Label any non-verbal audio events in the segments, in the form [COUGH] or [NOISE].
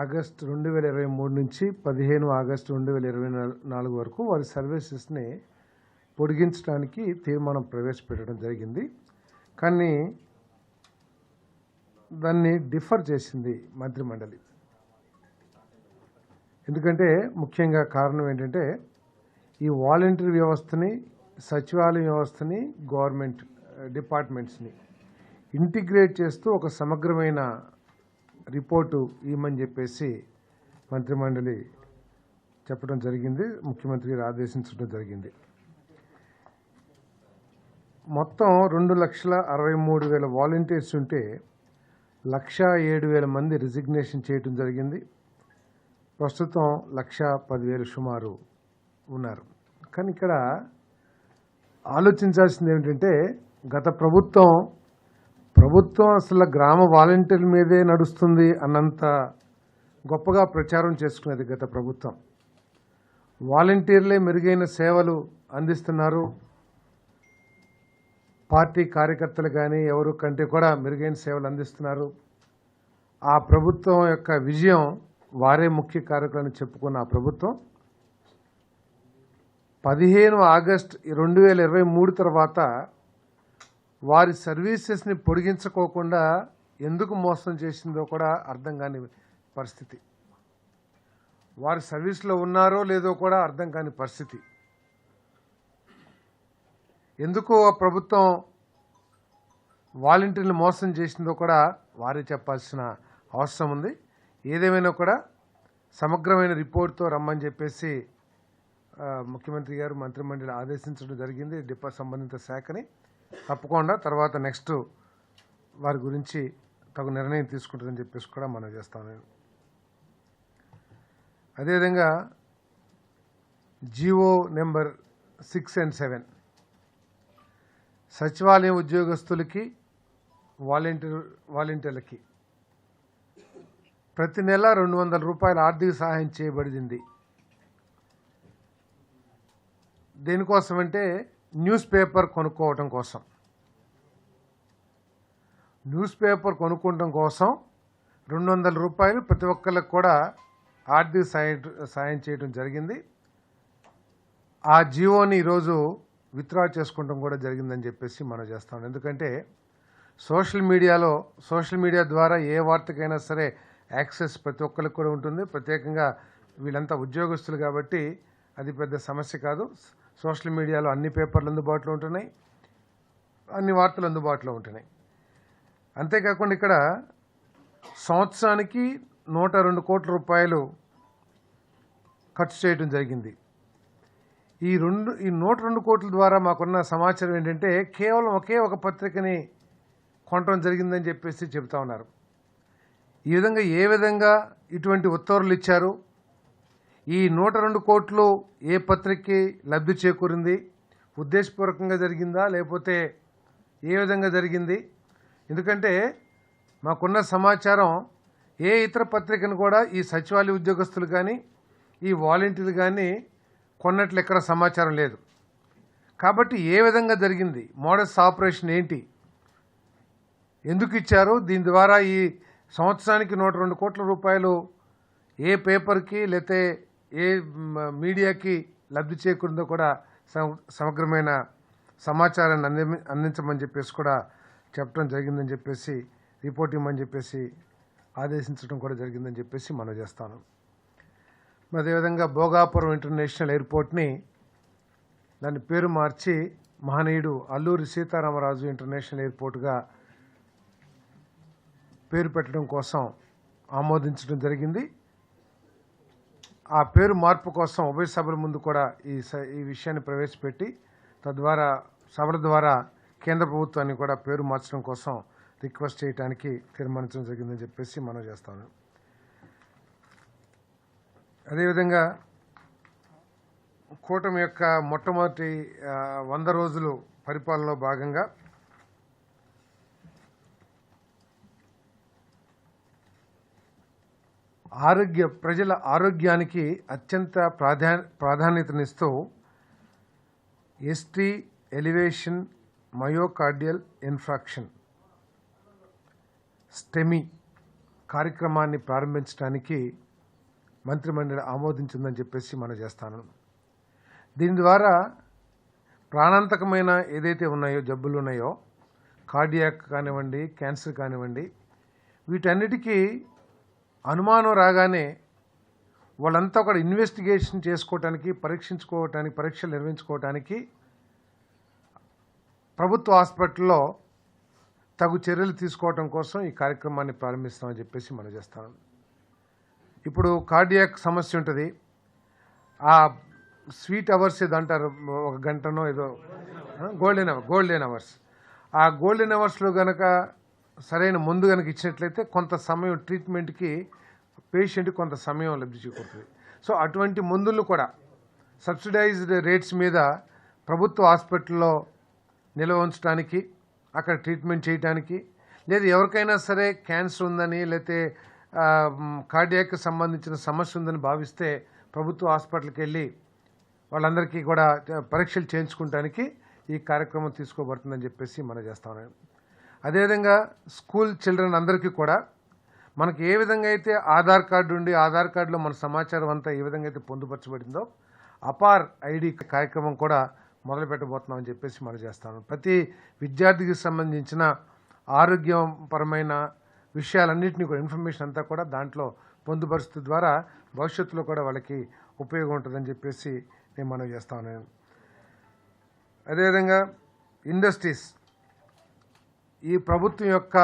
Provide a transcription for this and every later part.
August రెండు వేల ఇరవై మూడు నుంచి పదిహేను ఆగస్టు రెండు వేల ఇరవై నాలుగు వరకు వారి సర్వీసెస్ని పొడిగించడానికి తీర్మానం ప్రవేశపెట్టడం జరిగింది. కానీ దాన్ని డిఫర్ చేసింది మంత్రిమండలి. ఎందుకంటే ముఖ్యంగా కారణం ఏంటంటే ఈ వాలంటీర్ వ్యవస్థని సచివాలయ వ్యవస్థని గవర్నమెంట్ డిపార్ట్మెంట్స్ని ఇంటిగ్రేట్ చేస్తూ ఒక సమగ్రమైన రిపోర్టు ఇవ్వమని చెప్పేసి మంత్రిమండలి చెప్పడం జరిగింది. ముఖ్యమంత్రి గారు ఆదేశించడం జరిగింది. మొత్తం రెండు లక్షల అరవై మూడు వేల వాలంటీర్స్ ఉంటే లక్ష ఏడు వేల మంది రిజిగ్నేషన్ చేయడం జరిగింది. ప్రస్తుతం లక్ష పదివేలు సుమారు ఉన్నారు. కానీ ఇక్కడ ఆలోచించాల్సింది ఏమిటంటే గత ప్రభుత్వం ప్రభుత్వం అసలు గ్రామ వాలంటీర్ల మీదే నడుస్తుంది అన్నంత గొప్పగా ప్రచారం చేసుకునేది గత ప్రభుత్వం. వాలంటీర్లే మెరుగైన సేవలు అందిస్తున్నారు. పార్టీ కార్యకర్తలు కానీ ఎవరు కంటే కూడా మెరుగైన సేవలు అందిస్తున్నారు. ఆ ప్రభుత్వం యొక్క విజయం వారే ముఖ్య కారకులని చెప్పుకున్న ఆ ప్రభుత్వం. పదిహేను ఆగస్ట్ రెండు వేల ఇరవై మూడు తర్వాత వారి సర్వీసెస్ని పొడిగించుకోకుండా ఎందుకు మోసం చేసిందో కూడా అర్థం కాని పరిస్థితి. వారి సర్వీస్లో ఉన్నారో లేదో కూడా అర్థం కాని పరిస్థితి. ఎందుకు ప్రభుత్వం వాలంటీర్లు మోసం చేసిందో కూడా వారే చెప్పాల్సిన అవసరం ఉంది. ఏదేమైనా కూడా సమగ్రమైన రిపోర్ట్తో రమ్మని చెప్పేసి ముఖ్యమంత్రి గారు మంత్రిమండలి ఆదేశించడం జరిగింది. డిపా సంబంధిత శాఖని తప్పకుండా తర్వాత నెక్స్ట్ వారి గురించి తగు నిర్ణయం తీసుకుంటుందని చెప్పేసి కూడా మనం చేస్తాం నేను అదేవిధంగా GO number six and seven. సచివాలయం ఉద్యోగస్తులకి వాలంటీర్ వాలంటీర్లకి ప్రతి నెల రెండు వందల రూపాయల ఆర్థిక సహాయం చేయబడింది. దేనికోసమంటే న్యూస్ పేపర్ కొనుక్కోవటం కోసం. న్యూస్ పేపర్ కొనుక్కోవటం కోసం రెండు వందల రూపాయలు ప్రతి ఒక్కరికి కూడా ఆర్థిక సాయం సాయం చేయడం జరిగింది. ఆ జియోని ఈరోజు విత్డ్రా చేసుకోవడం కూడా జరిగిందని చెప్పేసి మనం చేస్తాం ఎందుకంటే సోషల్ మీడియాలో సోషల్ మీడియా ద్వారా ఏ వార్తకైనా సరే యాక్సెస్ ప్రతి ఒక్కరికి కూడా ఉంటుంది. ప్రత్యేకంగా వీళ్ళంతా ఉద్యోగస్తులు కాబట్టి అది పెద్ద సమస్య కాదు. సోషల్ మీడియాలో అన్ని పేపర్లు అందుబాటులో ఉంటున్నాయి. అన్ని వార్తలు అందుబాటులో ఉంటున్నాయి. అంతేకాకుండా ఇక్కడ సంవత్సరానికి నూట రెండు కోట్ల రూపాయలు ఖర్చు చేయడం జరిగింది. ఈ రెండు ఈ నూట రెండు కోట్ల ద్వారా మాకున్న సమాచారం ఏంటంటే కేవలం ఒకే ఒక పత్రికని కొనటం జరిగిందని చెప్పేసి చెబుతా ఉన్నారు. ఈ విధంగా ఏ విధంగా ఇటువంటి ఉత్తర్వులు ఇచ్చారు? ఈ నూట రెండు కోట్లు ఏ పత్రికకి లబ్ధి చేకూరింది? ఉద్దేశపూర్వకంగా జరిగిందా? లేకపోతే ఏ విధంగా జరిగింది? ఎందుకంటే మాకున్న సమాచారం ఏ ఇతర పత్రికను కూడా ఈ సచివాలయ ఉద్యోగస్తులు కానీ ఈ వాలంటీర్లు కానీ కొన్నట్లు ఎక్కడ సమాచారం లేదు. కాబట్టి ఏ విధంగా జరిగింది? మోడస్ ఆపరేషన్ ఏంటి? ఎందుకు ఇచ్చారు? దీని ద్వారా ఈ సంవత్సరానికి నూట రెండు కోట్ల రూపాయలు ఏ పేపర్కి లేతే ఏ మీడియాకి లబ్ధి చేకూరిందో కూడా సమ- సమగ్రమైన సమాచారాన్ని అంది అందించమని చెప్పేసి కూడా చెప్పడం జరిగిందని చెప్పేసి రిపోర్ట్ ఇవ్వమని చెప్పేసి ఆదేశించడం కూడా జరిగిందని చెప్పేసి మనం చేస్తాను. అదేవిధంగా భోగాపురం ఇంటర్నేషనల్ ఎయిర్పోర్ట్ని దాని పేరు మార్చి మహనీయుడు అల్లూరి సీతారామరాజు ఇంటర్నేషనల్ ఎయిర్పోర్ట్గా పేరు పెట్టడం కోసం ఆమోదించడం జరిగింది. ఆ పేరు మార్పు కోసం ఉభయ సభల ముందు కూడా ఈ స- ఈ విషయాన్ని ప్రవేశపెట్టి తద్వారా సభల ద్వారా కేంద్ర ప్రభుత్వాన్ని కూడా పేరు మార్చడం కోసం రిక్వెస్ట్ చేయడానికి తీర్మానించడం జరిగిందని చెప్పేసి మనం చేస్తాను. అదేవిధంగా కూటమి యొక్క మొట్టమొదటి వంద రోజులు పరిపాలనలో భాగంగా ఆరోగ్య ప్రజల ఆరోగ్యానికి అత్యంత ప్రాధా ప్రాధాన్యతనిస్తూ ST elevation myocardial infraction STEMI కార్యక్రమాన్ని ప్రారంభించడానికి మంత్రిమండలి ఆమోదించిందని చెప్పేసి మనం చేస్తాను. దీని ద్వారా ప్రాణాంతకమైన ఏదైతే ఉన్నాయో జబ్బులు ఉన్నాయో కార్డియాక్ కానివ్వండి క్యాన్సర్ కానివ్వండి వీటన్నిటికీ అనుమానం రాగానే వాళ్ళంతా ఒక ఇన్వెస్టిగేషన్ చేసుకోవటానికి పరీక్షించుకోవటానికి పరీక్షలు నిర్వహించుకోవటానికి ప్రభుత్వ హాస్పిటల్లో తగు చర్యలు తీసుకోవటం కోసం ఈ కార్యక్రమాన్ని ప్రారంభిస్తామని చెప్పేసి మనం చేస్తాను ఇప్పుడు కార్డియాక్ సమస్య ఉంటుంది. ఆ స్వీట్ అవర్స్ ఏదో అంటారు ఒక గంటనో ఏదో గోల్డెన్ అవర్ గోల్డెన్ అవర్స్. ఆ గోల్డెన్ అవర్స్లో కనుక సరైన మందు కనుక ఇచ్చినట్లయితే కొంత సమయం ట్రీట్మెంట్కి పేషెంట్ కొంత సమయం లబ్ధి చేకూరుతుంది. సో అటువంటి మందులు కూడా సబ్సిడైజ్డ్ రేట్స్ మీద ప్రభుత్వ హాస్పిటల్లో నిల్వ ఉంచడానికి అక్కడ ట్రీట్మెంట్ చేయడానికి లేదు ఎవరికైనా సరే క్యాన్సర్ ఉందని లేకపోతే కార్డియాక్ సంబంధించిన సమస్య ఉందని భావిస్తే ప్రభుత్వ హాస్పిటల్కి వెళ్ళి వాళ్ళందరికీ కూడా పరీక్షలు చేయించుకోవడానికి ఈ కార్యక్రమం తీసుకోబడుతుందని చెప్పేసి మనం చేస్తాం అదేవిధంగా స్కూల్ చిల్డ్రన్ అందరికీ కూడా మనకి ఏ విధంగా అయితే ఆధార్ కార్డు ఉండి ఆధార్ కార్డులో మన సమాచారం అంతా ఏ విధంగా అయితే పొందుపరచబడిందో అపార్ ఐడి కార్యక్రమం కూడా మొదలు పెట్టబోతున్నామని చెప్పేసి మనం చేస్తాను. ప్రతి విద్యార్థికి సంబంధించిన ఆరోగ్యపరమైన విషయాలన్నింటినీ కూడా ఇన్ఫర్మేషన్ అంతా కూడా దాంట్లో పొందుపరుస్తు ద్వారా భవిష్యత్తులో కూడా వాళ్ళకి ఉపయోగం ఉంటుందని చెప్పేసి నేను మనం చేస్తాను అదేవిధంగా ఇండస్ట్రీస్ ఈ ప్రభుత్వం యొక్క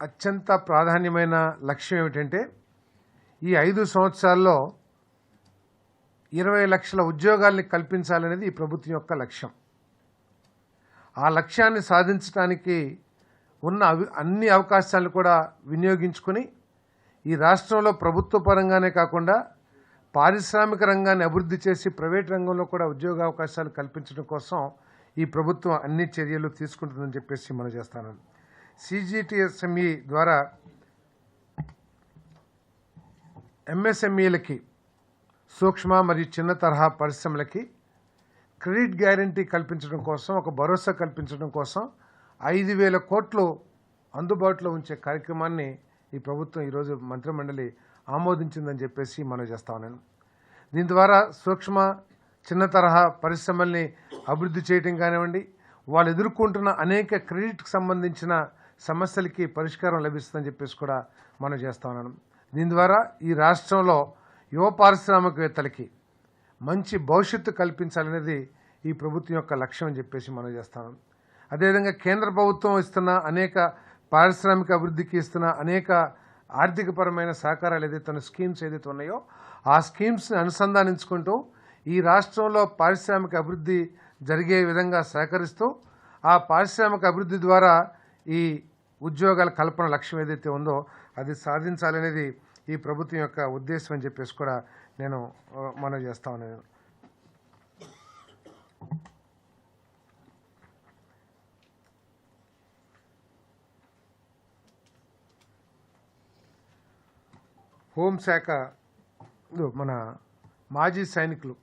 అత్యంత ప్రాధాన్యమైన లక్ష్యం ఏమిటంటే ఈ ఐదు సంవత్సరాల్లో ఇరవై లక్షల ఉద్యోగాల్ని కల్పించాలనేది ఈ ప్రభుత్వం యొక్క లక్ష్యం. ఆ లక్ష్యాన్ని సాధించడానికి ఉన్న అవి అన్ని అవకాశాలను కూడా వినియోగించుకొని ఈ రాష్ట్రంలో ప్రభుత్వ పరంగానే కాకుండా పారిశ్రామిక రంగాన్ని అభివృద్ధి చేసి ప్రైవేట్ రంగంలో కూడా ఉద్యోగ అవకాశాలు కల్పించడం కోసం ఈ ప్రభుత్వం అన్ని చర్యలు తీసుకుంటుందని చెప్పేసి మనం చేస్తాను. సిజిటిఎస్ఎంఈ ద్వారా ఎంఎస్ఎంఈలకి సూక్ష్మ మరియు చిన్న తరహా పరిశ్రమలకి క్రెడిట్ గ్యారంటీ కల్పించడం కోసం ఒక భరోసా కల్పించడం కోసం ఐదు వేల కోట్లు అందుబాటులో ఉంచే కార్యక్రమాన్ని ఈ ప్రభుత్వం ఈరోజు మంత్రిమండలి ఆమోదించిందని చెప్పేసి మనం చేస్తా ఉన్నాను దీని ద్వారా సూక్ష్మ చిన్న తరహా పరిశ్రమల్ని అభివృద్ధి చేయటం కానివ్వండి వాళ్ళు ఎదుర్కొంటున్న అనేక క్రెడిట్కి సంబంధించిన సమస్యలకి పరిష్కారం లభిస్తుందని చెప్పేసి కూడా మనం చేస్తా ఉన్నాను దీని ద్వారా ఈ రాష్ట్రంలో యువ పారిశ్రామికవేత్తలకి మంచి భవిష్యత్తు కల్పించాలనేది ఈ ప్రభుత్వం యొక్క లక్ష్యం అని చెప్పేసి మనం చేస్తాను అదేవిధంగా కేంద్ర ప్రభుత్వం ఇస్తున్న అనేక పారిశ్రామిక అభివృద్ధికి ఇస్తున్న అనేక ఆర్థికపరమైన సహకారాలు ఏదైతే ఉన్న స్కీమ్స్ ఏదైతే ఉన్నాయో ఆ స్కీమ్స్ని అనుసంధానించుకుంటూ ఈ రాష్ట్రంలో పారిశ్రామిక అభివృద్ధి జరిగే విధంగా సహకరిస్తూ ఆ పారిశ్రామిక అభివృద్ధి ద్వారా ఈ ఉద్యోగాల కల్పన లక్ష్యం ఏదైతే ఉందో అది సాధించాలనేది ఈ ప్రభుత్వం యొక్క ఉద్దేశం అని చెప్పేసి కూడా నేను మనవి చేస్తా ఉన్నాను. హోంశాఖ మన మాజీ సైనికులు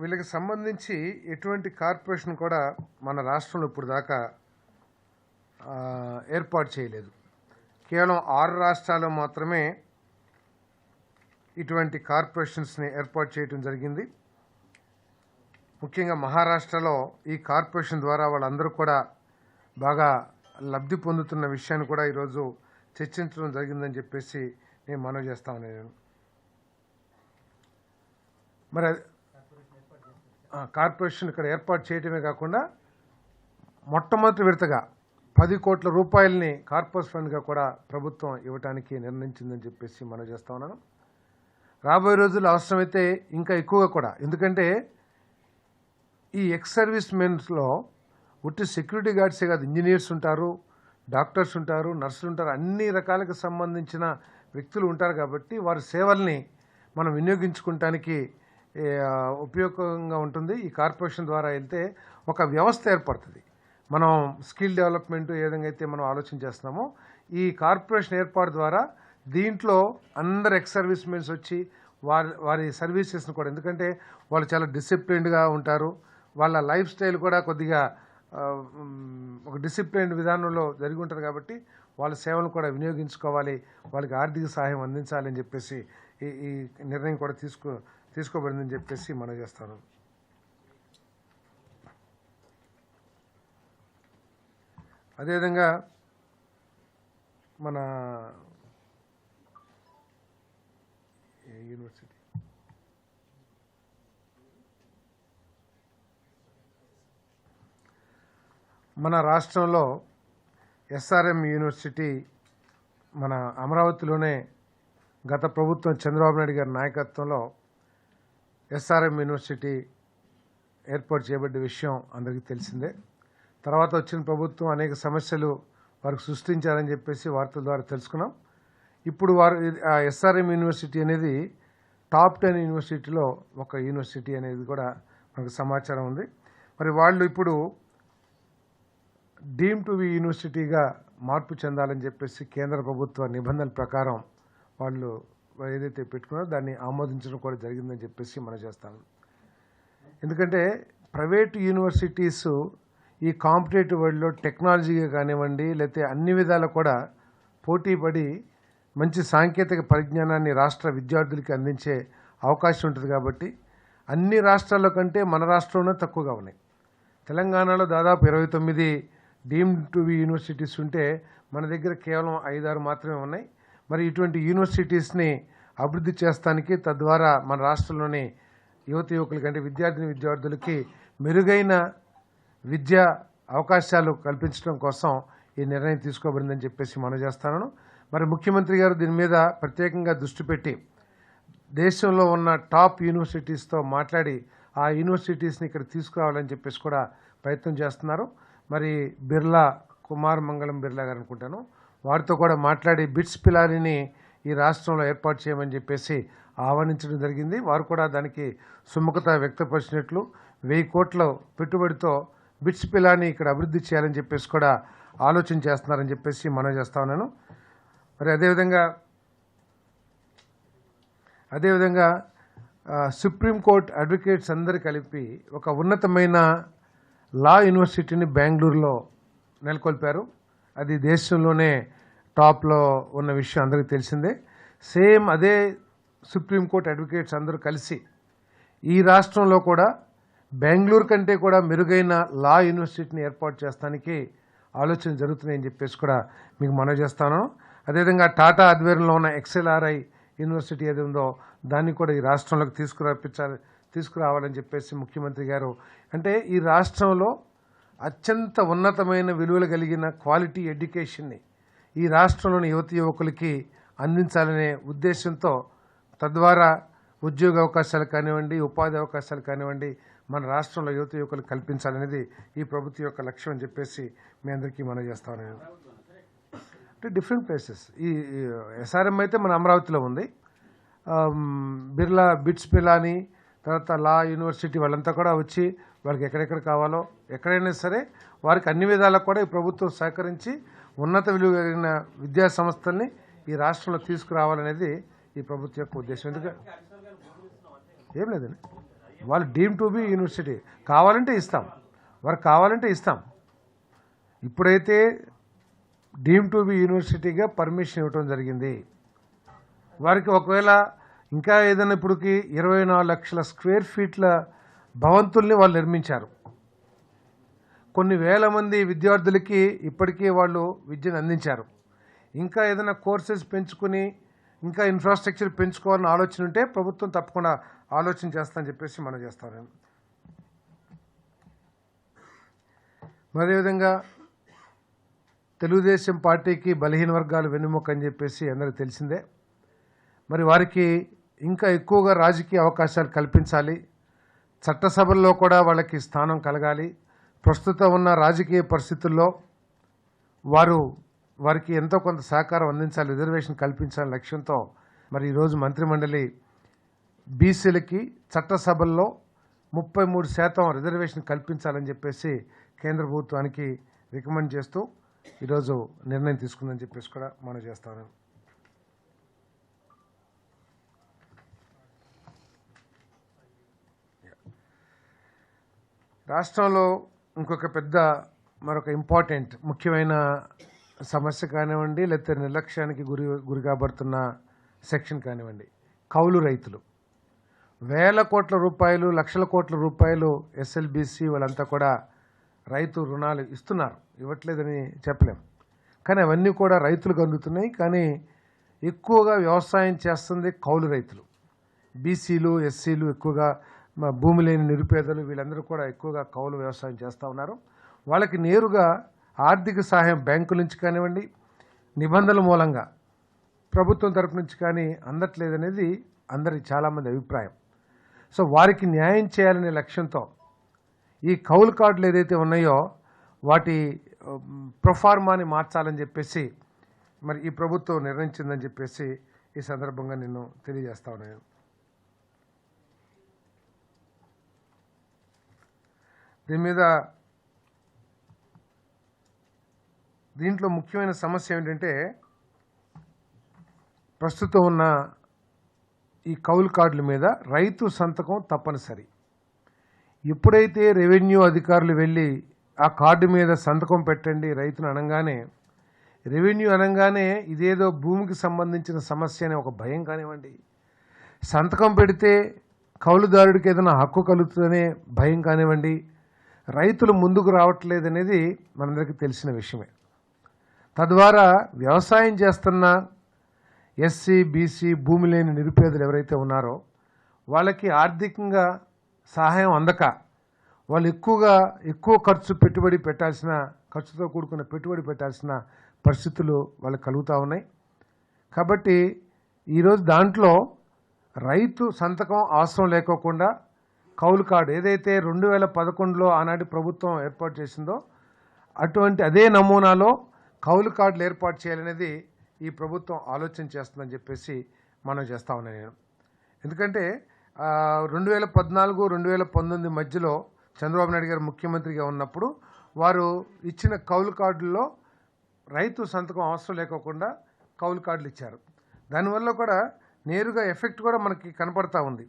వీళ్ళకి సంబంధించి ఎటువంటి కార్పొరేషన్ కూడా మన రాష్ట్రంలో ఇప్పుడు దాకా ఏర్పాటు చేయలేదు. కేవలం ఆరు రాష్ట్రాల్లో మాత్రమే ఇటువంటి కార్పొరేషన్స్ని ఏర్పాటు చేయడం జరిగింది. ముఖ్యంగా మహారాష్ట్రలో ఈ కార్పొరేషన్ ద్వారా వాళ్ళందరూ కూడా బాగా లబ్ధి పొందుతున్న విషయాన్ని కూడా ఈరోజు చర్చించడం జరిగిందని చెప్పేసి నేను మనవి చేస్తాను నేను మరి కార్పొరేషన్ ఇక్కడ ఏర్పాటు చేయడమే కాకుండా మొట్టమొదటి విడతగా పది కోట్ల రూపాయలని కార్పొరేట్ ఫండ్గా కూడా ప్రభుత్వం ఇవ్వడానికి నిర్ణయించిందని చెప్పేసి మనం చేస్తా ఉన్నాను. రాబోయే రోజుల్లో అవసరమైతే ఇంకా ఎక్కువగా కూడా. ఎందుకంటే ఈ ఎక్స్ సర్వీస్ మెన్స్లో ఉట్టి సెక్యూరిటీ గార్డ్సే కాదు ఇంజనీర్స్ ఉంటారు డాక్టర్స్ ఉంటారు నర్సులు ఉంటారు అన్ని రకాలకు సంబంధించిన వ్యక్తులు ఉంటారు కాబట్టి వారి సేవల్ని మనం వినియోగించుకోవటానికి ఉపయోగంగా ఉంటుంది. ఈ కార్పొరేషన్ ద్వారా వెళ్తే ఒక వ్యవస్థ ఏర్పడుతుంది. మనం స్కిల్ డెవలప్మెంట్ ఏ విధంగా అయితే మనం ఆలోచన చేస్తున్నామో ఈ కార్పొరేషన్ ఏర్పాటు ద్వారా దీంట్లో అందరు ఎక్స్ సర్వీస్ మెన్స్ వచ్చి వారి వారి సర్వీసెస్ని కూడా ఎందుకంటే వాళ్ళు చాలా డిసిప్లిన్డ్గా ఉంటారు. వాళ్ళ లైఫ్ స్టైల్ కూడా కొద్దిగా ఒక డిసిప్లిన్ విధానంలో జరిగి ఉంటుంది కాబట్టి వాళ్ళ సేవలు కూడా వినియోగించుకోవాలి. వాళ్ళకి ఆర్థిక సహాయం అందించాలని చెప్పేసి ఈ ఈ నిర్ణయం కూడా తీసుకు తీసుకోబడిందని చెప్పేసి మనం చేస్తాను. అదేవిధంగా మన యూనివర్సిటీ మన రాష్ట్రంలో ఎస్ఆర్ఎం యూనివర్సిటీ మన అమరావతిలోనే గత ప్రభుత్వం చంద్రబాబు నాయుడు గారి నాయకత్వంలో ఎస్ఆర్ఎం యూనివర్సిటీ ఏర్పాటు చేయబడ్డ విషయం అందరికీ తెలిసిందే. తర్వాత వచ్చిన ప్రభుత్వం అనేక సమస్యలు వారికి సృష్టించారని చెప్పేసి వార్తల ద్వారా తెలుసుకున్నాం. ఇప్పుడు వారు ఎస్ఆర్ఎం యూనివర్సిటీ అనేది టాప్ టెన్ యూనివర్సిటీలో ఒక యూనివర్సిటీ అనేది కూడా మనకు సమాచారం ఉంది. మరి వాళ్ళు ఇప్పుడు డీమ్ టు బి యూనివర్సిటీగా మార్పు చెందాలని చెప్పేసి కేంద్ర ప్రభుత్వ నిబంధనల ప్రకారం వాళ్ళు ఏదైతే పెట్టుకున్నారో దాన్ని ఆమోదించడం కూడా జరిగిందని చెప్పేసి మనం చేస్తాను ఎందుకంటే ప్రైవేట్ యూనివర్సిటీస్ ఈ కాంపిటేటివ్ వరల్డ్లో టెక్నాలజీగా కానివ్వండి లేకపోతే అన్ని విధాలు కూడా పోటీ పడి మంచి సాంకేతిక పరిజ్ఞానాన్ని రాష్ట్ర విద్యార్థులకి అందించే అవకాశం ఉంటుంది కాబట్టి అన్ని రాష్ట్రాల కంటే మన రాష్ట్రంలో తక్కువగా ఉన్నాయి. తెలంగాణలో దాదాపు ఇరవై తొమ్మిది డీమ్ టు బి యూనివర్సిటీస్ ఉంటే మన దగ్గర కేవలం ఐదారు మాత్రమే ఉన్నాయి. మరి ఇటువంటి యూనివర్సిటీస్ని అభివృద్ధి చేస్తానికి తద్వారా మన రాష్ట్రంలోని యువత యువకులకి అంటే విద్యార్థిని విద్యార్థులకి మెరుగైన విద్యా అవకాశాలు కల్పించడం కోసం ఈ నిర్ణయం తీసుకోబడిందని చెప్పేసి మనం చేస్తాను మరి ముఖ్యమంత్రి గారు దీని మీద ప్రత్యేకంగా దృష్టి పెట్టి దేశంలో ఉన్న టాప్ యూనివర్సిటీస్తో మాట్లాడి ఆ యూనివర్సిటీస్ని ఇక్కడ తీసుకురావాలని చెప్పేసి కూడా ప్రయత్నం చేస్తున్నారు. మరి బిర్లా కుమార్ మంగళం బిర్లా గారు అనుకుంటాను. వారితో కూడా మాట్లాడి బిట్స్ పిలారిని ఈ రాష్ట్రంలో ఏర్పాటు చేయమని చెప్పేసి ఆహ్వానించడం జరిగింది. వారు కూడా దానికి సుముఖత వ్యక్తపరిచినట్లు వెయ్యి కోట్ల పెట్టుబడితో బిట్స్ పిలాని ఇక్కడ అభివృద్ధి చేయాలని చెప్పేసి కూడా ఆలోచన చేస్తున్నారని చెప్పేసి మనం చేస్తా ఉన్నాను. మరి అదేవిధంగా అదేవిధంగా సుప్రీంకోర్టు అడ్వకేట్స్ అందరు కలిపి ఒక ఉన్నతమైన లా యూనివర్సిటీని బెంగళూరులో నెలకొల్పారు. అది దేశంలోనే టాప్లో ఉన్న విషయం అందరికీ తెలిసిందే. సేమ్ అదే సుప్రీంకోర్టు అడ్వకేట్స్ అందరూ కలిసి ఈ రాష్ట్రంలో కూడా బెంగళూరు కంటే కూడా మెరుగైన లా యూనివర్సిటీని ఏర్పాటు చేస్తానికి ఆలోచన జరుగుతున్నాయని చెప్పేసి కూడా మీకు మనవి చేస్తాను. అదేవిధంగా టాటా ఆధ్వర్యంలో ఉన్న ఎక్స్ఎల్ఆర్ఐ యూనివర్సిటీ ఏది ఉందో దాన్ని కూడా ఈ రాష్ట్రంలోకి తీసుకురాపించాలి తీసుకురావాలని చెప్పేసి ముఖ్యమంత్రి గారు అంటే ఈ రాష్ట్రంలో అత్యంత ఉన్నతమైన విలువలు కలిగిన క్వాలిటీ ఎడ్యుకేషన్ని ఈ రాష్ట్రంలోని యువతి యువకులకి అందించాలనే ఉద్దేశంతో తద్వారా ఉద్యోగ అవకాశాలు కానివ్వండి ఉపాధి అవకాశాలు కానివ్వండి మన రాష్ట్రంలో యువత యువకులు కల్పించాలనేది ఈ ప్రభుత్వం యొక్క లక్ష్యం అని చెప్పేసి మీ అందరికీ మనం చేస్తాను నేను అంటే డిఫరెంట్ ప్లేసెస్ ఈ ఎస్ఆర్ఎం అయితే మన అమరావతిలో ఉంది. బిర్లా బిట్స్ పిలాని తర్వాత లా యూనివర్సిటీ వాళ్ళంతా కూడా వచ్చి వాళ్ళకి ఎక్కడెక్కడ కావాలో ఎక్కడైనా సరే వారికి అన్ని విధాలకు కూడా ఈ ప్రభుత్వం సహకరించి ఉన్నత విలువ కలిగిన విద్యా సంస్థల్ని ఈ రాష్ట్రంలో తీసుకురావాలనేది ఈ ప్రభుత్వం యొక్క ఉద్దేశం. ఎందుకంటే ఏం లేదండి. వాళ్ళు డీమ్ టు బి యూనివర్సిటీ. కావాలంటే ఇస్తాం. వారికి కావాలంటే ఇస్తాం. ఇప్పుడైతే డీమ్ టు బి యూనివర్సిటీగా పర్మిషన్ ఇవ్వటం జరిగింది. వారికి ఒకవేళ ఇంకా ఏదైనా ఇప్పటికి ఇరవై నాలుగు లక్షల స్క్వేర్ ఫీట్ల భవంతుల్ని వాళ్ళు నిర్మించారు. కొన్ని వేల మంది విద్యార్థులకి ఇప్పటికీ వాళ్ళు విద్యను అందించారు. ఇంకా ఏదైనా కోర్సెస్ పెంచుకుని ఇంకా ఇన్ఫ్రాస్ట్రక్చర్ పెంచుకోవాలని ఆలోచన ఉంటే ప్రభుత్వం తప్పకుండా ఆలోచన చేస్తానని చెప్పేసి మనం చేస్తాం నేను అదేవిధంగా తెలుగుదేశం పార్టీకి బలహీన వర్గాలు వెన్నుముక అని చెప్పేసి అందరికీ తెలిసిందే. మరి వారికి ఇంకా ఎక్కువగా రాజకీయ అవకాశాలు కల్పించాలి. చట్టసభల్లో కూడా వాళ్ళకి స్థానం కలగాలి. ప్రస్తుతం ఉన్న రాజకీయ పరిస్థితుల్లో వారు వారికి ఎంతో కొంత సహకారం అందించాలి రిజర్వేషన్ కల్పించాలని లక్ష్యంతో మరి ఈరోజు మంత్రిమండలి బీసీలకి చట్టసభల్లో ముప్పై మూడు శాతం రిజర్వేషన్ కల్పించాలని చెప్పేసి కేంద్ర ప్రభుత్వానికి రికమెండ్ చేస్తూ ఈరోజు నిర్ణయం తీసుకుందని చెప్పేసి కూడా మనం చేస్తాను రాష్ట్రంలో ఇంకొక పెద్ద మరొక ఇంపార్టెంట్ ముఖ్యమైన సమస్య కానివ్వండి లేకపోతే నిర్లక్ష్యానికి గురి గురి కాబడుతున్న సెక్షన్ కానివ్వండి. కౌలు రైతులు. వేల కోట్ల రూపాయలు లక్షల కోట్ల రూపాయలు ఎస్ఎల్బిసి వాళ్ళంతా కూడా రైతు రుణాలు ఇస్తున్నారు. ఇవ్వట్లేదని చెప్పలేం. కానీ అవన్నీ కూడా రైతులకు అందుతున్నాయి. కానీ ఎక్కువగా వ్యవసాయం చేస్తుంది కౌలు రైతులు. బీసీలు ఎస్సీలు ఎక్కువగా మా భూమి లేని నిరుపేదలు వీళ్ళందరూ కూడా ఎక్కువగా కౌలు వ్యవసాయం చేస్తూ ఉన్నారు. వాళ్ళకి నేరుగా ఆర్థిక సహాయం బ్యాంకుల నుంచి కానివ్వండి నిబంధనల మూలంగా ప్రభుత్వం తరపు నుంచి కానీ అందట్లేదనేది అందరి చాలామంది అభిప్రాయం. సో వారికి న్యాయం చేయాలనే లక్ష్యంతో ఈ కౌలు కార్డులు ఏదైతే ఉన్నాయో వాటి ప్రొఫార్మాని మార్చాలని చెప్పేసి మరి ఈ ప్రభుత్వం నిర్ణయించిందని చెప్పేసి ఈ సందర్భంగా నేను తెలియజేస్తా ఉన్నాను. దీని మీద దీంట్లో ముఖ్యమైన సమస్య ఏంటంటే ప్రస్తుతం ఉన్న ఈ కౌలు కార్డుల మీద రైతు సంతకం తప్పనిసరి. ఎప్పుడైతే రెవెన్యూ అధికారులు వెళ్ళి ఆ కార్డు మీద సంతకం పెట్టండి రైతును అనగానే రెవెన్యూ అనగానే ఇదేదో భూమికి సంబంధించిన సమస్య అనే ఒక భయం కానివ్వండి. సంతకం పెడితే కౌలుదారుడికి ఏదైనా హక్కు కలుగుతుందనే భయం కానివ్వండి. రైతులు ముందుకు రావట్లేదు అనేది మనందరికీ తెలిసిన విషయమే. తద్వారా వ్యవసాయం చేస్తున్న ఎస్సీ బీసీ భూమి లేని నిరుపేదలు ఎవరైతే ఉన్నారో వాళ్ళకి ఆర్థికంగా సహాయం అందక వాళ్ళు ఎక్కువగా ఎక్కువ ఖర్చు పెట్టుబడి పెట్టాల్సిన ఖర్చుతో కూడుకున్న పెట్టుబడి పెట్టాల్సిన పరిస్థితులు వాళ్ళకి కలుగుతూ ఉన్నాయి. కాబట్టి ఈరోజు దాంట్లో రైతు సంతకం అవసరం లేకోకుండా కౌలు కార్డు ఏదైతే రెండు వేల పదకొండులో ఆనాటి ప్రభుత్వం ఏర్పాటు చేసిందో అటువంటి అదే నమూనాలో కౌలు కార్డులు ఏర్పాటు చేయాలనేది ఈ ప్రభుత్వం ఆలోచన చేస్తుందని చెప్పేసి మనం చేస్తా ఉన్నాను నేను. ఎందుకంటే రెండు వేల పద్నాలుగు రెండు వేల పంతొమ్మిది మధ్యలో చంద్రబాబు నాయుడు గారు ముఖ్యమంత్రిగా ఉన్నప్పుడు వారు ఇచ్చిన కౌలు కార్డుల్లో రైతు సంతకం అవసరం లేకోకుండా కౌలు కార్డులు ఇచ్చారు. దానివల్ల కూడా నేరుగా ఎఫెక్ట్ కూడా మనకి కనపడతా ఉంది.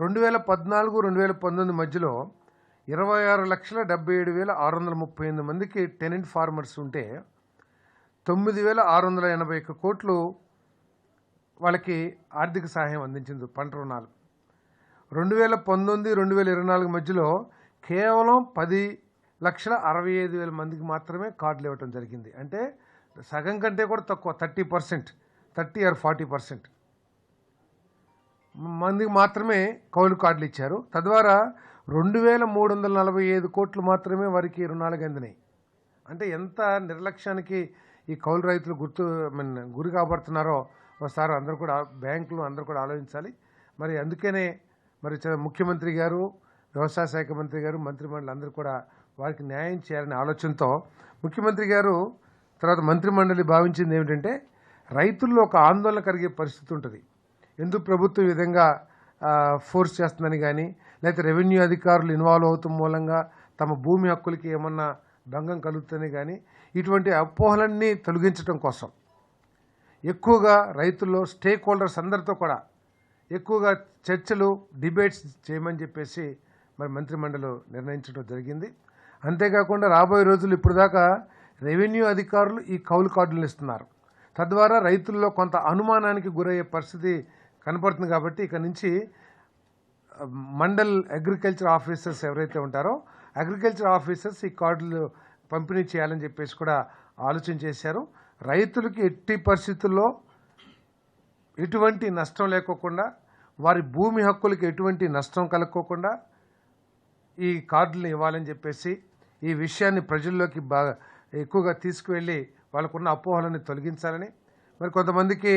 రెండు వేల పద్నాలుగు రెండు వేల పంతొమ్మిది మధ్యలో ఇరవై ఆరు లక్షల డెబ్బై ఏడు వేల ఆరు వందల ముప్పై ఎనిమిది మందికి టెనెంట్ ఫార్మర్స్ ఉంటే తొమ్మిది వేల ఆరు వందల ఎనభై ఒక్క కోట్లు వాళ్ళకి ఆర్థిక సహాయం అందించింది పంట రుణాలు. రెండు వేల పంతొమ్మిది రెండు వేల ఇరవై నాలుగు మధ్యలో కేవలం పది లక్షల అరవై ఐదు వేల మందికి మాత్రమే కార్డులు ఇవ్వటం జరిగింది. అంటే సగం కంటే కూడా తక్కువ thirty percent thirty or forty percent. మందికి మాత్రమే కౌలు కార్డులు ఇచ్చారు. తద్వారా రెండు వేల మూడు వందల నలభై ఐదు కోట్లు మాత్రమే వారికి రుణాలకు అందినాయి. అంటే ఎంత నిర్లక్ష్యానికి ఈ కౌలు రైతులు గుర్తు మీన్ గురి కాబడుతున్నారో ఒకసారి అందరూ కూడా బ్యాంకులు అందరూ కూడా ఆలోచించాలి. మరి అందుకనే మరి చ- ముఖ్యమంత్రి గారు వ్యవసాయ శాఖ మంత్రి గారు మంత్రిమండలి అందరూ కూడా వారికి న్యాయం చేయాలనే ఆలోచనతో ముఖ్యమంత్రి గారు తర్వాత మంత్రిమండలి భావించింది ఏమిటంటే రైతుల్లో ఒక ఆందోళన కలిగే పరిస్థితి ఉంటుంది. ఎందుకు ప్రభుత్వం ఈ విధంగా ఫోర్స్ చేస్తుందని కానీ లేకపోతే రెవెన్యూ అధికారులు ఇన్వాల్వ్ అవుతున్న మూలంగా తమ భూమి హక్కులకి ఏమన్నా భంగం కలుగుతుందని కానీ ఇటువంటి అపోహలన్నీ తొలగించడం కోసం. ఎక్కువగా రైతుల్లో స్టేక్ హోల్డర్స్ అందరితో కూడా ఎక్కువగా చర్చలు డిబేట్స్ చేయమని చెప్పేసి మరి మంత్రిమండలి నిర్ణయించడం జరిగింది. అంతేకాకుండా రాబోయే రోజులు ఇప్పుడు దాకా రెవెన్యూ అధికారులు ఈ కౌలు కార్డులు ఇస్తున్నారు. తద్వారా రైతుల్లో కొంత అనుమానానికి గురయ్యే పరిస్థితి కనపడుతుంది కాబట్టి ఇక నుంచి మండల్ అగ్రికల్చర్ ఆఫీసర్స్ ఎవరైతే ఉంటారో అగ్రికల్చర్ ఆఫీసర్స్ ఈ కార్డులు పంపిణీ చేయాలని చెప్పేసి కూడా ఆలోచన చేశారు. రైతులకి ఎట్టి పరిస్థితుల్లో ఎటువంటి నష్టం లేకోకుండా వారి భూమి హక్కులకి ఎటువంటి నష్టం కలుక్కోకుండా ఈ కార్డులను ఇవ్వాలని చెప్పేసి ఈ విషయాన్ని ప్రజల్లోకి బాగా ఎక్కువగా తీసుకువెళ్ళి వాళ్ళకున్న అపోహలను తొలగించాలని మరి కొంతమందికి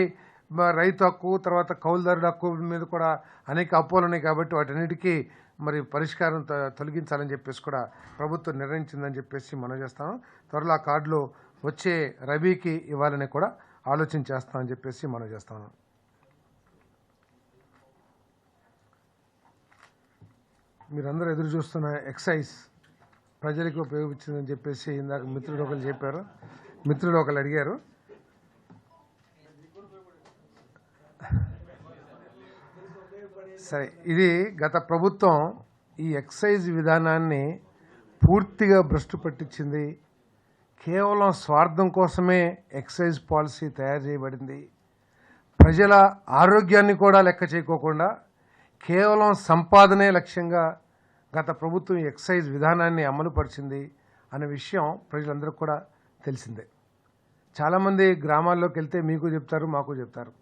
రైతు హక్కు తర్వాత కౌలుదారుల హక్కు మీద కూడా అనేక అప్పులు ఉన్నాయి కాబట్టి వాటన్నిటికీ మరి పరిష్కారం తొలగించాలని చెప్పేసి కూడా ప్రభుత్వం నిర్ణయించిందని చెప్పేసి మనం చేస్తాను త్వరలో ఆ కార్డులు వచ్చే రబీకి ఇవ్వాలని కూడా ఆలోచన చేస్తామని చెప్పేసి మనం చేస్తాను మీరందరూ ఎదురు చూస్తున్న ఎక్సైజ్ ప్రజలకు ఉపయోగించిందని చెప్పేసి ఇందాక మిత్రుడు ఒకరు చెప్పారు. మిత్రుడు ఒకరు అడిగారు. సరే ఇది గత ప్రభుత్వం ఈ ఎక్సైజ్ విధానాన్ని పూర్తిగా భ్రష్టు పట్టించింది. కేవలం స్వార్థం కోసమే ఎక్సైజ్ పాలసీ తయారు చేయబడింది. ప్రజల ఆరోగ్యాన్ని కూడా లెక్క చేయకోకుండా కేవలం సంపాదనే లక్ష్యంగా గత ప్రభుత్వం ఈ ఎక్సైజ్ విధానాన్ని అమలుపరిచింది అనే విషయం ప్రజలందరికీ కూడా తెలిసిందే. చాలామంది గ్రామాల్లోకి వెళ్తే మీకు చెప్తారు మాకు చెప్తారు.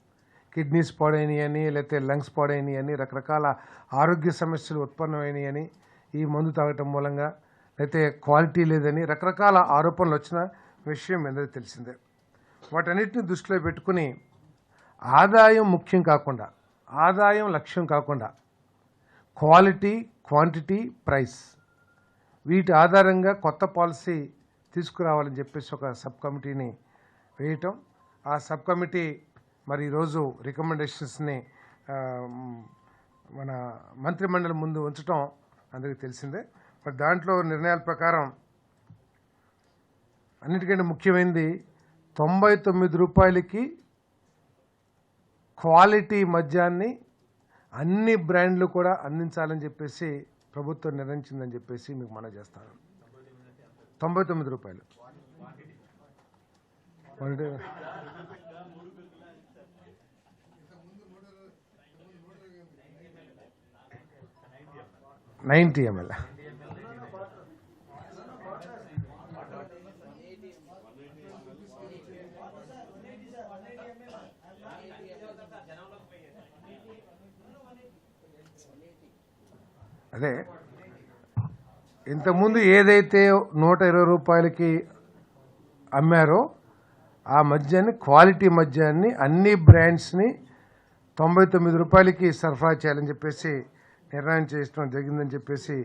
కిడ్నీస్ పాడైనవి అని లేకపోతే లంగ్స్ పాడైనవి అని రకరకాల ఆరోగ్య సమస్యలు ఉత్పన్నమైనవి అని ఈ మందు తాగటం మూలంగా లేకపోతే క్వాలిటీ లేదని రకరకాల ఆరోపణలు వచ్చిన విషయం మీ అందరికీ తెలిసిందే. వాటన్నిటిని దృష్టిలో పెట్టుకుని ఆదాయం ముఖ్యం కాకుండా ఆదాయం లక్ష్యం కాకుండా క్వాలిటీ క్వాంటిటీ ప్రైస్ వీటి ఆధారంగా కొత్త పాలసీ తీసుకురావాలని చెప్పేసి ఒక సబ్ కమిటీని వేయటం. ఆ సబ్ కమిటీ మరి ఈరోజు రికమెండేషన్స్ని మన మంత్రిమండలి ముందు ఉంచటం అందరికీ తెలిసిందే. మరి దాంట్లో నిర్ణయాల ప్రకారం అన్నిటికంటే ముఖ్యమైనది తొంభై తొమ్మిది రూపాయలకి క్వాలిటీ మద్యాన్ని అన్ని బ్రాండ్లు కూడా అందించాలని చెప్పేసి ప్రభుత్వం నిర్ణయించిందని చెప్పేసి మీకు మనం చేస్తాను. తొంభై తొమ్మిది రూపాయలు. Ninety ML. అదే ఇంతకుముందు ఏదైతే నూట ఇరవై రూపాయలకి అమ్మారో ఆ మద్యాన్ని క్వాలిటీ మద్యాన్ని అన్ని బ్రాండ్స్ని తొంభై తొమ్మిది రూపాయలకి సరఫరా చేయాలని చెప్పేసి నిర్ణయం చేయడం జరిగిందని చెప్పేసి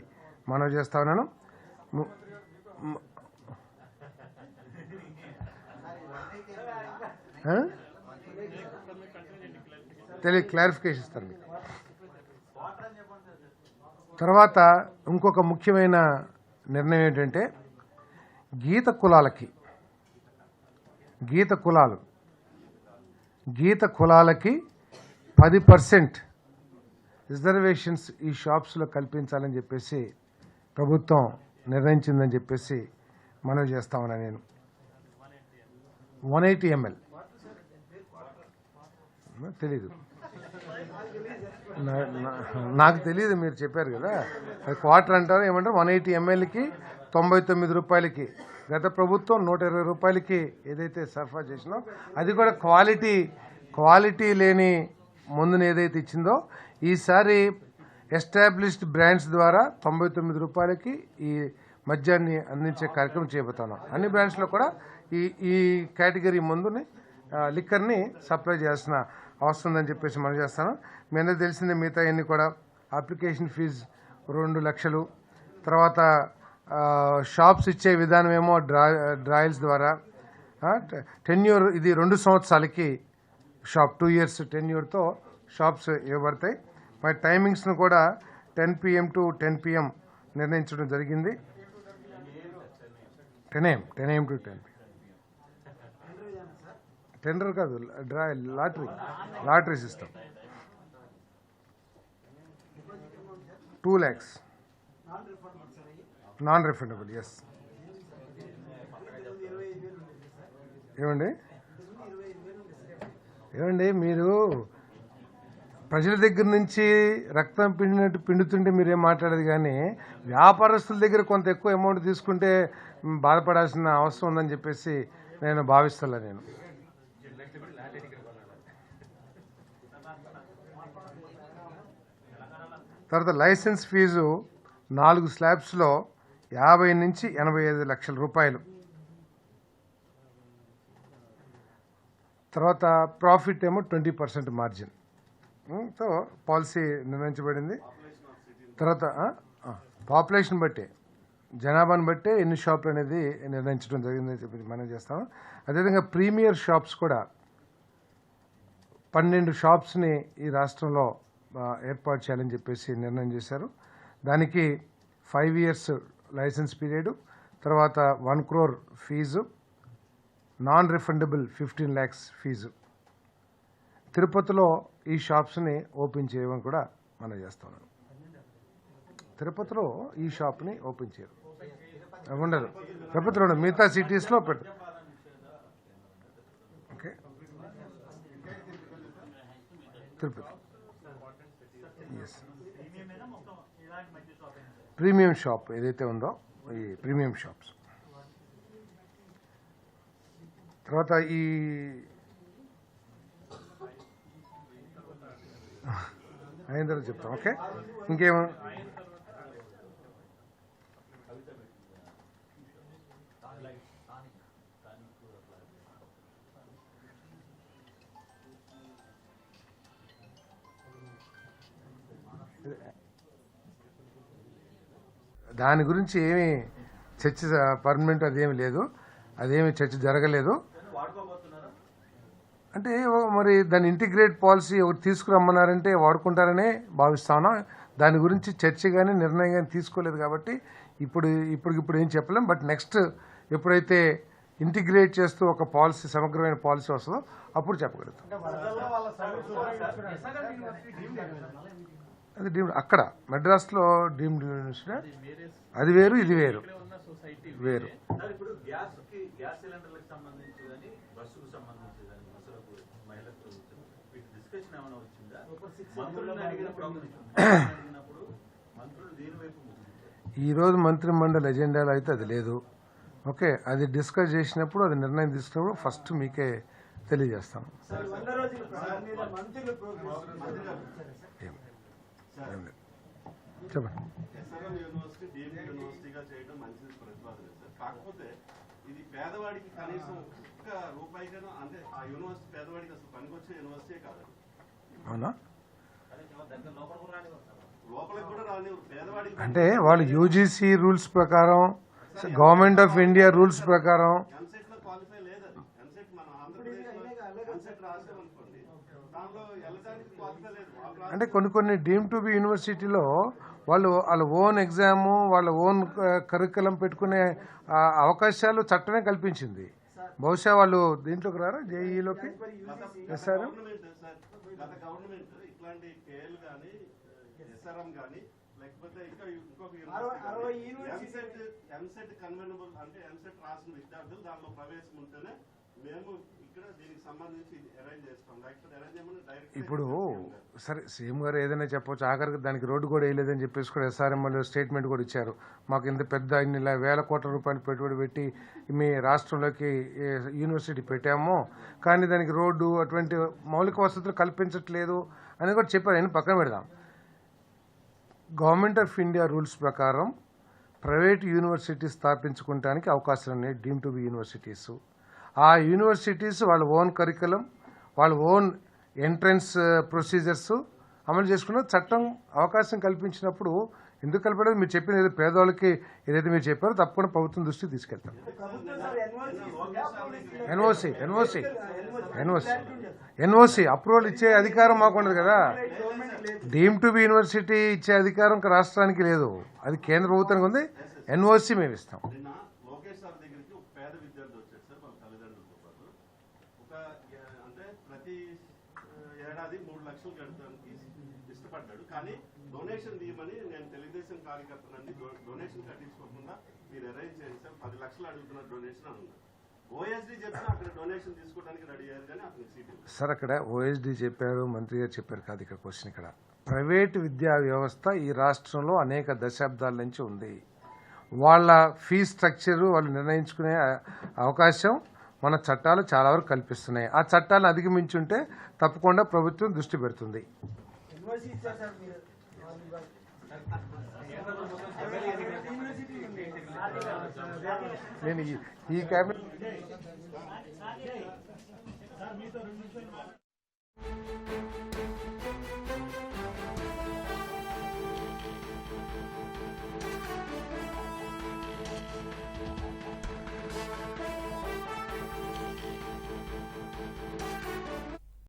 మనవి చేస్తా ఉన్నాను. తెలియ క్లారిఫికేషన్ ఇస్తాను మీకు. తర్వాత ఇంకొక ముఖ్యమైన నిర్ణయం ఏంటంటే గీత కులాలకి గీత కులాలు గీత కులాలకి పది పర్సెంట్ రిజర్వేషన్స్ ఈ షాప్స్లో కల్పించాలని చెప్పేసి ప్రభుత్వం నిర్ణయించిందని చెప్పేసి మనవి చేస్తా ఉన్నా నేను. One eighty ML. తెలీదు. నాకు తెలియదు మీరు చెప్పారు కదా. అది క్వార్టర్ అంటారు ఏమంటారు? వన్ ఎయిటీ ఎంఎల్కి తొంభై తొమ్మిది రూపాయలకి. గత ప్రభుత్వం నూట ఇరవై రూపాయలకి ఏదైతే సరఫరా చేసినో అది కూడా క్వాలిటీ క్వాలిటీ లేని మందుని ఏదైతే ఇచ్చిందో ఈసారి ఎస్టాబ్లిష్డ్ బ్రాండ్స్ ద్వారా తొంభై తొమ్మిది రూపాయలకి ఈ మద్యాన్ని అందించే కార్యక్రమం చేయబోతున్నాం అన్ని బ్రాండ్స్లో కూడా ఈ ఈ కేటగిరీ మందుని లిక్కర్ని సప్లై చేయాల్సిన అవసరం ఉందని చెప్పేసి మనం చేస్తాను. మీ అందరికి తెలిసిందే మిగతా అన్ని కూడా అప్లికేషన్ ఫీజు రెండు లక్షలు. తర్వాత షాప్స్ ఇచ్చే విధానం ఏమో డ్రా డ్రాయల్స్ ద్వారా. టెన్యూర్ ఇది రెండు సంవత్సరాలకి షాప్ టూ ఇయర్స్ టెన్యూర్తో షాప్స్ ఇవ్వబడతాయి. మరి టైమింగ్స్ను కూడా ten PM to ten PM నిర్ణయించడం జరిగింది. Ten AM ten AM to ten tender కాదు draw lottery lottery system. Two lakhs. Non refundable yes ఏమండి? ఏమండి మీరు ప్రజల దగ్గర నుంచి రక్తం పిండినట్టు పిండుతుంటే మీరేం మాట్లాడేది కానీ వ్యాపారస్తుల దగ్గర కొంత ఎక్కువ అమౌంట్ తీసుకుంటే బాధపడాల్సిన అవసరం ఉందని చెప్పేసి నేను భావిస్తాను నేను. తర్వాత లైసెన్స్ ఫీజు నాలుగు స్లాబ్స్లో యాభై నుంచి ఎనభై ఐదు లక్షల రూపాయలు. తర్వాత ప్రాఫిట్ ఏమో ట్వంటీ పర్సెంట్ మార్జిన్ తో పాలసీ నిర్ణయించబడింది. తర్వాత పాపులేషన్ బట్టి జనాభాను బట్టే ఎన్ని షాపులు అనేది నిర్ణయించడం జరిగిందని చెప్పి మనం చేస్తాం అదేవిధంగా ప్రీమియర్ షాప్స్ కూడా పన్నెండు షాప్స్ని ఈ రాష్ట్రంలో ఏర్పాటు చేయాలని చెప్పేసి నిర్ణయం చేశారు. దానికి ఫైవ్ ఇయర్స్ లైసెన్స్ పీరియడ్ తర్వాత one crore fee non refundable fifteen lakhs fee. తిరుపతిలో ఈ షాప్స్ని ఓపెన్ చేయమని కూడా మనం చేస్తున్నాను తిరుపతిలో ఈ షాప్ని ఓపెన్ చేయరు. ఉండదు. తిరుపతిలో ఉండదు. మిగతా సిటీస్లో పెట్టు ఓకే? తిరుపతి. ఎస్ ప్రీమియం షాప్ ఏదైతే ఉందో ఈ ప్రీమియం షాప్స్. తర్వాత ఈ అయిన తర్వాత చెప్తాం ఓకే? ఇంకేమో? దాని గురించి ఏమి చర్చ పర్మనెంట్ అదేమి లేదు. అదేమి చర్చ జరగలేదు. అంటే మరి దాని ఇంటిగ్రేట్ పాలసీ ఒకటి తీసుకురమ్మన్నారంటే వాడుకుంటారనే భావిస్తాను? దాని గురించి చర్చ కానీ నిర్ణయం కానీ తీసుకోలేదు కాబట్టి ఇప్పుడు ఇప్పటికిప్పుడు ఏం చెప్పలేం. బట్ నెక్స్ట్ ఎప్పుడైతే ఇంటిగ్రేట్ చేస్తూ ఒక పాలసీ సమగ్రమైన పాలసీ వస్తుందో అప్పుడు చెప్పగలుగుతాం. అది డీమ్డ్ అక్కడ మెడ్రాస్లో డీమ్డ్ యూనివర్సిటీ అది వేరు ఇది వేరు. వేరు సార్ ఇప్పుడు గ్యాస్కి గ్యాస్ సిలిండర్లకు సంబంధించి కానీ బస్సుకు సంబంధించి కానీ బస్సులకు మహిళలకు వీటి డిస్కషన్ ఏమైనా వచ్చిందా? [COUGHS] మంత్రులను అడిగినప్పుడు అడిగినప్పుడు మంత్రులు దీని వైపు ముగించారు ఈరోజు మంత్రి మండలి ఎజెండాలో అయితే అది లేదు. ఓకే అది డిస్కస్ చేసినప్పుడు అది నిర్ణయం తీసుకున్నప్పుడు ఫస్ట్ మీకే తెలియజేస్తాను చెప్పండి. కాకపోతే ఇది పేదవాడికి కనీసం ఒక్క రూపాయికైనా అంటే ఆ యూనివర్సిటీ పేదవాడికి అసలు పనికొచ్చే యూనివర్సిటీ కాదు అవునా? లోపలికి కూడా రాని పేదవాడికి అంటే వాళ్ళు యూజీసీ రూల్స్ ప్రకారం గవర్నమెంట్ ఆఫ్ ఇండియా రూల్స్ ప్రకారం ఎన్సెట్లో క్వాలిఫై లేదు. అది ఎన్సెట్ మన ఆంధ్రప్రదేశ్ ఎన్సెట్ రాసామనుకోండి దానిలో వెళ్ళడానికి క్వాలిఫై లేదు. వాళ్ళు అంటే కొన్ని కొన్ని డీమ్ టు బి యూనివర్సిటీలో వాళ్ళు వాళ్ళ ఓన్ ఎగ్జాము వాళ్ళ ఓన్ కరికులం పెట్టుకునే ఆ, అవకాశాలు చట్టమే కల్పించింది. బహుశా వాళ్ళు దీంట్లోకి రారా? జేఈలోకి? ఎస్ఆర్ గవర్నమెంట్ సార్ గత గవర్నమెంట్ ఇట్లాంటి కేఎల్ గాని ఎస్ఆర్ఎం గాని లేకపోతే ఇంకా ఇంకొక ఎంసెట్ ఎంసెట్ కన్వెనబుల్ అంటే ఎంసెట్ రాసిన విద్యార్థులు దానిలో ప్రవేశం ఉంటేనే మేము ఇప్పుడు సరే సీఎం గారు ఏదైనా చెప్పొచ్చు. ఆఖరికి దానికి రోడ్డు కూడా వేయలేదని చెప్పేసి కూడా ఎస్ఆర్ఎంఎల్ స్టేట్మెంట్ కూడా ఇచ్చారు. మాకు ఇంత పెద్ద ఇన్ని వేల కోట్ల రూపాయలు పెట్టుబడి పెట్టి మీ రాష్ట్రంలోకి యూనివర్సిటీ పెట్టాము. కానీ దానికి రోడ్డు అటువంటి మౌలిక వసతులు కల్పించట్లేదు అని కూడా చెప్పారు. ఆయన పక్కన పెడదాం. గవర్నమెంట్ ఆఫ్ ఇండియా రూల్స్ ప్రకారం ప్రైవేట్ యూనివర్సిటీ స్థాపించుకోవడానికి అవకాశాలు ఉన్నాయి. డీమ్ టు బి యూనివర్సిటీస్ ఆ యూనివర్సిటీస్ వాళ్ళ ఓన్ కరికులం వాళ్ళ ఓన్ ఎంట్రన్స్ ప్రొసీజర్స్ uh, అమలు చేసుకున్న చట్టం అవకాశం కల్పించినప్పుడు ఎందుకు కల్పలేదు? మీరు చెప్పిన ఏదో పేదవాళ్ళకి ఏదైతే మీరు చెప్పారో తప్పకుండా ప్రభుత్వం దృష్టికి తీసుకెళ్తాం. NOC NOC NOC NOC approval ఇచ్చే అధికారం మాకు ఉండదు కదా. డీమ్ టు బి యూనివర్సిటీ ఇచ్చే అధికారం రాష్ట్రానికి లేదు. అది కేంద్ర ప్రభుత్వానికి ఉంది. ఎన్ఓసి మేము ఇస్తాం నిన్న లోకేష్ సార్ దగ్గరికి ఒక పేద విద్యార్థి వచ్చాడు సార్ వాళ్ళ తల్లిదండ్రులతో పాటు ఒక ఏ- అంటే ప్రతి ఆ, ఏడాది మూడు లక్షలు కట్టడానికి ఇష్టపడ్డాడు కానీ డొనేషన్ తీయమని నేను తెలుగుదేశం కార్యకర్తనండి డొనేషన్ కట్టించుకోకుండా మీరు అరేంజ్ చేయండి సార్. పది లక్షలు అడుగుతున్న డొనేషన్ అన్నారు ఓఎస్డీ చెప్పిన అక్కడ డొనేషన్ తీసుకోవడానికి రెడీ అయ్యారు కానీ అతనికి సీట్ సార్ అక్కడ ఓఎస్డీ చెప్పారు మంత్రి గారు చెప్పారు కాదు ఇక్కడ క్వశ్చన్ ఇక్కడ. ప్రైవేటు విద్యా వ్యవస్థ ఈ రాష్ట్రంలో అనేక దశాబ్దాల నుంచి ఉంది. వాళ్ళ ఫీ స్ట్రక్చర్ వాళ్ళు నిర్ణయించుకునే అవకాశం మన చట్టాలు చాలా వరకు కల్పిస్తున్నాయి. ఆ చట్టాలను అధిగమించుంటే తప్పకుండా ప్రభుత్వం దృష్టి పెడుతుంది. నేను ఈ- ఈ క్యాబినెట్